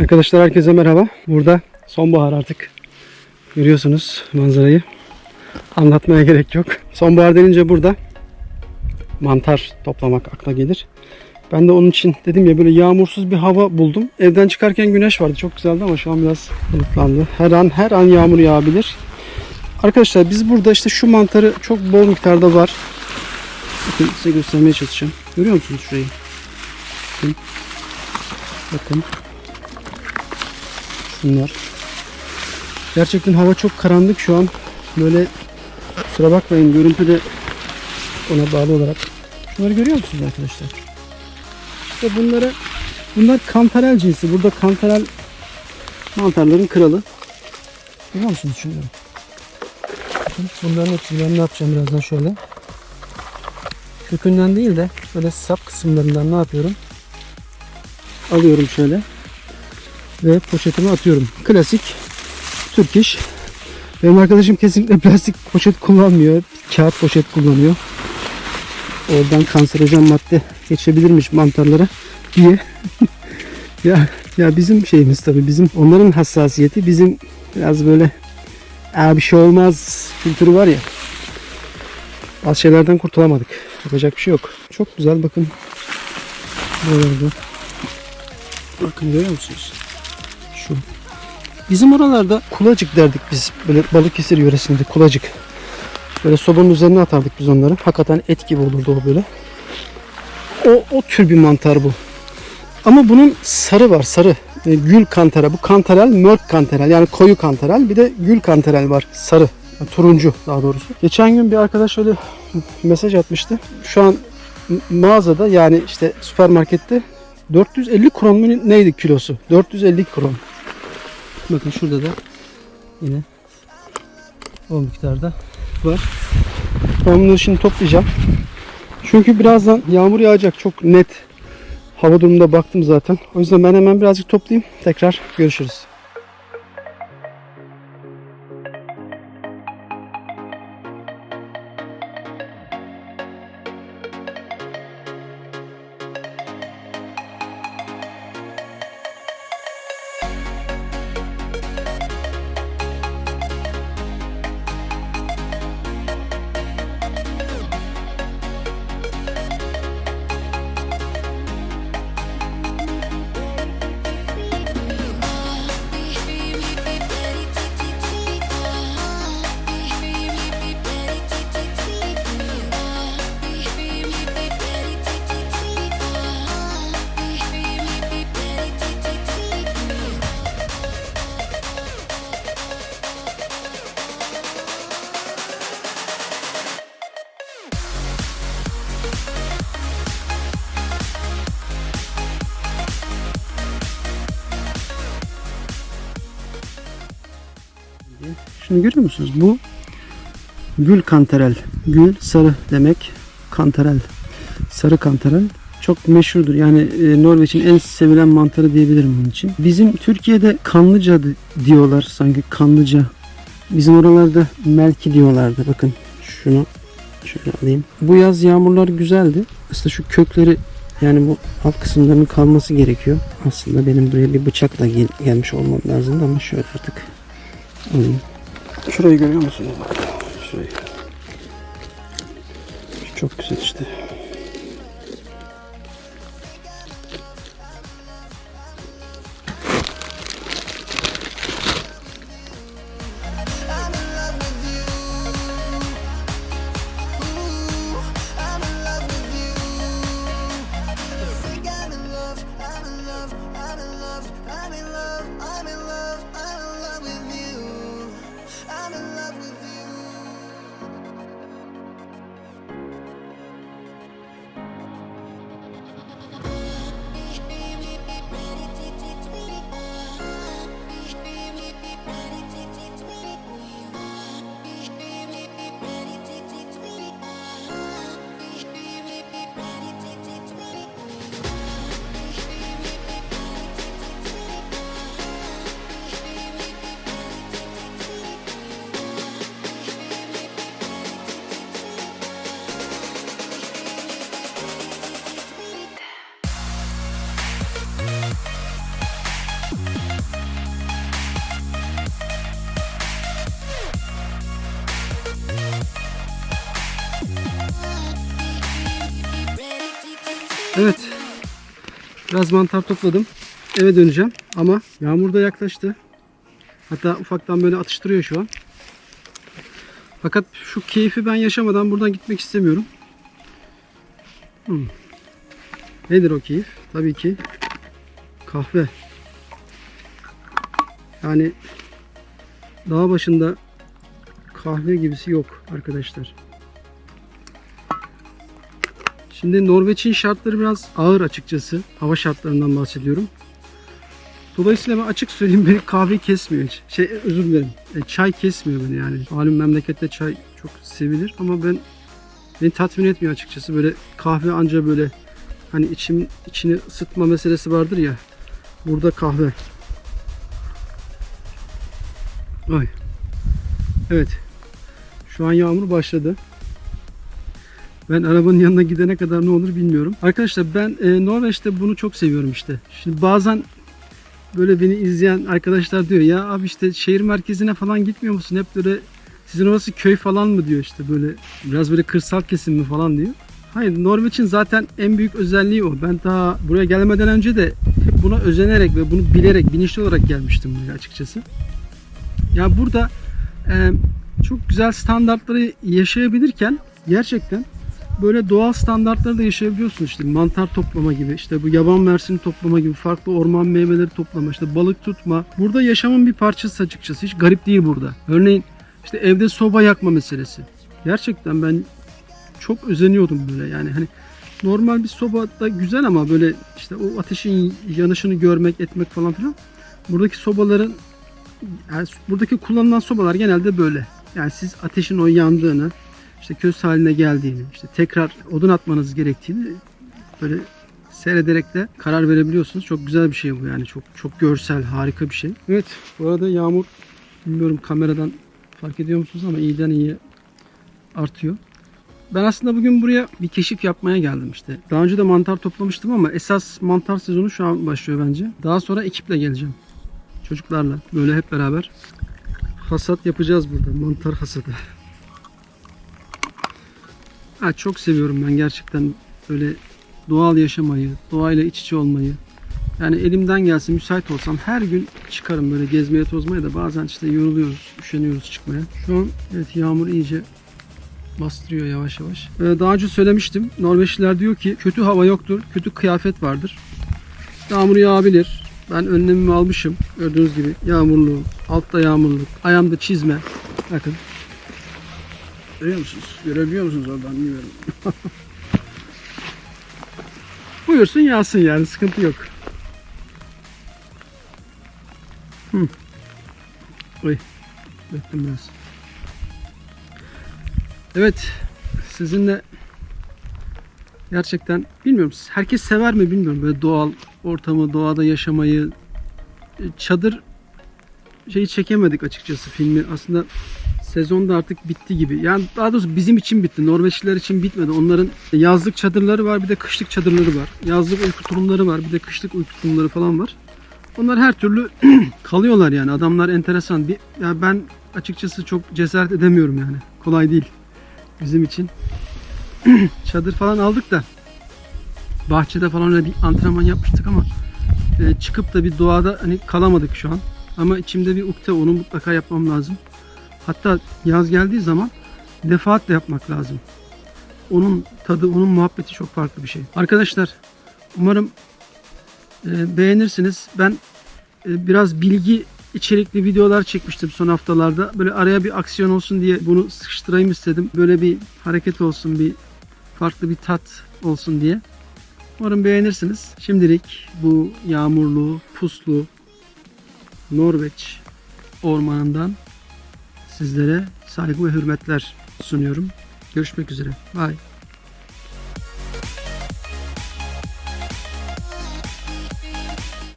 Arkadaşlar herkese merhaba. Burada sonbahar artık. Görüyorsunuz manzarayı. Anlatmaya gerek yok. Sonbahar denince burada mantar toplamak akla gelir. Ben de onun için dedim ya böyle yağmursuz bir hava buldum. Evden çıkarken güneş vardı. Çok güzeldi ama şu an biraz bulutlandı. Her an her an yağmur yağabilir. Arkadaşlar biz burada işte şu mantarı çok bol miktarda var. Bakın size göstermeye çalışacağım. Görüyor musunuz şurayı? Bakın. Bakın. Şunlar. Gerçekten hava çok karanlık şu an. Böyle kusura bakmayın görüntü de ona bağlı olarak. Şunları görüyor musunuz arkadaşlar? İşte bunları bunlar kantarel cinsi. Burada kantarel mantarların kralı. Görüyor musunuz şunları? Bakın bunların hepsini ben ne yapacağım birazdan şöyle. Kökünden değil de böyle sap kısımlarından ne yapıyorum? Alıyorum şöyle ve poşetime atıyorum. Klasik Türk iş. Benim arkadaşım kesinlikle plastik poşet kullanmıyor. Kağıt poşet kullanıyor. Oradan kanserojen madde geçebilirmiş mantarlara diye. ya ya bizim şeyimiz tabii bizim onların hassasiyeti bizim biraz böyle Aa, bir şey olmaz kültürü var ya. Az şeylerden kurtulamadık. Yapacak bir şey yok. Çok güzel bakın. Buralarda. Bakın görüyor musunuz? Şu. Bizim oralarda kulacık derdik biz. Böyle Balıkesir yöresinde kulacık. Böyle sobanın üzerine atardık biz onları. Hakikaten et gibi olurdu o böyle. O, o tür bir mantar bu. Ama bunun sarı var sarı. E, gül kantarel. Bu kantarel, mörk kantarel. Yani koyu kantarel. Bir de gül kantarel var. Sarı. Yani turuncu daha doğrusu. Geçen gün bir arkadaş öyle mesaj atmıştı. Şu an mağazada yani işte süpermarkette 450 kron mu neydi kilosu? 450 kron. Bakın şurada da yine o miktarda var. Ben bunları şimdi toplayacağım. Çünkü birazdan yağmur yağacak çok net. Hava durumunda baktım zaten. O yüzden ben hemen birazcık toplayayım. Tekrar görüşürüz. Şunu görüyor musunuz? Bu gül kantarel. Gül sarı demek. Kantarel. Sarı kantarel. Çok meşhurdur. Yani e, Norveç'in en sevilen mantarı diyebilirim bunun için. Bizim Türkiye'de kanlıca di- diyorlar sanki kanlıca. Bizim oralarda melki diyorlardı. Bakın şunu şöyle alayım. Bu yaz yağmurlar güzeldi. Aslında şu kökleri yani bu alt kısımlarının kalması gerekiyor. Aslında benim buraya bir bıçakla gel- gelmiş olmam lazımdı ama şöyle artık alayım. Şurayı görüyor musunuz? Bak. Şurayı. Şu Çok güzel işte. Biraz mantar topladım. Eve döneceğim ama yağmur da yaklaştı. Hatta ufaktan böyle atıştırıyor şu an. Fakat şu keyfi ben yaşamadan buradan gitmek istemiyorum. Hmm. Nedir o keyif? Tabii ki kahve. Yani dağ başında kahve gibisi yok arkadaşlar. Şimdi Norveç'in şartları biraz ağır açıkçası. Hava şartlarından bahsediyorum. Dolayısıyla ben açık söyleyeyim beni kahve kesmiyor hiç. Şey özür dilerim. E, çay kesmiyor beni yani. Malum memlekette çay çok sevilir ama ben beni tatmin etmiyor açıkçası. Böyle kahve anca böyle hani içim içini ısıtma meselesi vardır ya. Burada kahve. Ay. Evet. Şu an yağmur başladı. Ben arabanın yanına gidene kadar ne olur bilmiyorum. Arkadaşlar ben e, Norveç'te bunu çok seviyorum işte. Şimdi bazen böyle beni izleyen arkadaşlar diyor ya abi işte şehir merkezine falan gitmiyor musun? Hep böyle sizin orası köy falan mı diyor işte böyle biraz böyle kırsal kesim mi falan diyor. Hayır Norveç'in zaten en büyük özelliği o. Ben daha buraya gelmeden önce de hep buna özenerek ve bunu bilerek bilinçli olarak gelmiştim buraya açıkçası. Ya burada e, çok güzel standartları yaşayabilirken gerçekten böyle doğal standartları da yaşayabiliyorsun işte. Mantar toplama gibi işte bu yaban mersini toplama gibi farklı orman meyveleri toplama işte balık tutma. Burada yaşamın bir parçası açıkçası. Hiç garip değil burada. Örneğin işte evde soba yakma meselesi. Gerçekten ben çok özeniyordum böyle. Yani hani normal bir soba da güzel ama böyle işte o ateşin yanışını görmek etmek falan filan. Buradaki sobaların yani buradaki kullanılan sobalar genelde böyle. Yani siz ateşin o yandığını işte köz haline geldiğini, işte tekrar odun atmanız gerektiğini böyle seyrederek de karar verebiliyorsunuz. Çok güzel bir şey bu yani. Çok çok görsel, harika bir şey. Evet, bu arada yağmur bilmiyorum kameradan fark ediyor musunuz ama iyiden iyiye artıyor. Ben aslında bugün buraya bir keşif yapmaya geldim işte. Daha önce de mantar toplamıştım ama esas mantar sezonu şu an başlıyor bence. Daha sonra ekiple geleceğim. Çocuklarla böyle hep beraber hasat yapacağız burada. Mantar hasadı. Ha, çok seviyorum ben gerçekten böyle doğal yaşamayı, doğayla iç içe olmayı. Yani elimden gelsin müsait olsam her gün çıkarım böyle gezmeye tozmaya da bazen işte yoruluyoruz, üşeniyoruz çıkmaya. Şu an evet yağmur iyice bastırıyor yavaş yavaş. Ee, daha önce söylemiştim. Norveçliler diyor ki kötü hava yoktur, kötü kıyafet vardır. Yağmur yağabilir. Ben önlemimi almışım. Gördüğünüz gibi yağmurlu, altta yağmurluk, ayağımda çizme. Bakın Görüyor musunuz? Görebiliyor musunuz oradan bilmiyorum. Buyursun yağsın yani sıkıntı yok. Hı. Oy. Biraz. Evet. Sizinle gerçekten bilmiyorum. Herkes sever mi bilmiyorum. Böyle doğal ortamı, doğada yaşamayı. Çadır şeyi çekemedik açıkçası filmi. Aslında sezon da artık bitti gibi. Yani daha doğrusu bizim için bitti. Norveçliler için bitmedi. Onların yazlık çadırları var bir de kışlık çadırları var. Yazlık uyku tulumları var bir de kışlık uyku tulumları falan var. Onlar her türlü kalıyorlar yani. Adamlar enteresan. Bir, ya ben açıkçası çok cesaret edemiyorum yani. Kolay değil bizim için. Çadır falan aldık da bahçede falan öyle bir antrenman yapmıştık ama e, çıkıp da bir doğada hani kalamadık şu an. Ama içimde bir ukde onu mutlaka yapmam lazım. Hatta yaz geldiği zaman defaatle yapmak lazım. Onun tadı, onun muhabbeti çok farklı bir şey. Arkadaşlar umarım e, beğenirsiniz. Ben e, biraz bilgi içerikli videolar çekmiştim son haftalarda. Böyle araya bir aksiyon olsun diye bunu sıkıştırayım istedim. Böyle bir hareket olsun, bir farklı bir tat olsun diye. Umarım beğenirsiniz. Şimdilik bu yağmurlu, puslu Norveç ormanından sizlere saygı ve hürmetler sunuyorum. Görüşmek üzere. Bye.